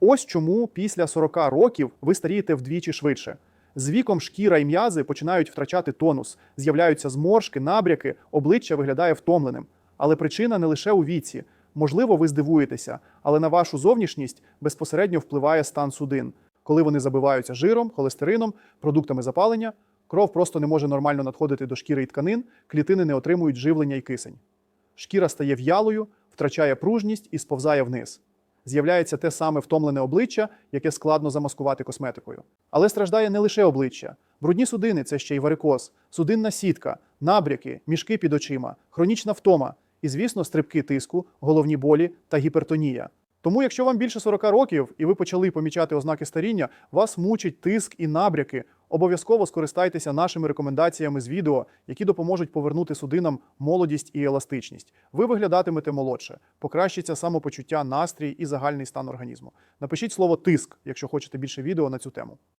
Ось чому після 40 років ви старієте вдвічі швидше. З віком шкіра і м'язи починають втрачати тонус, з'являються зморшки, набряки, обличчя виглядає втомленим. Але причина не лише у віці. Можливо, ви здивуєтеся, але на вашу зовнішність безпосередньо впливає стан судин. Коли вони забиваються жиром, холестерином, продуктами запалення, кров просто не може нормально надходити до шкіри і тканин, клітини не отримують живлення і кисень. Шкіра стає в'ялою, втрачає пружність і сповзає вниз. З'являється те саме втомлене обличчя, яке складно замаскувати косметикою. Але страждає не лише обличчя. Брудні судини це ще й варикоз, судинна сітка, набряки, мішки під очима, хронічна втома і, звісно, стрибки тиску, головні болі та гіпертонія. Тому, якщо вам більше 40 років і ви почали помічати ознаки старіння, вас мучить тиск і набряки, обов'язково скористайтеся нашими рекомендаціями з відео, які допоможуть повернути судинам молодість і еластичність. Ви виглядатимете молодше, покращиться самопочуття, настрій і загальний стан організму. Напишіть слово тиск, якщо хочете більше відео на цю тему.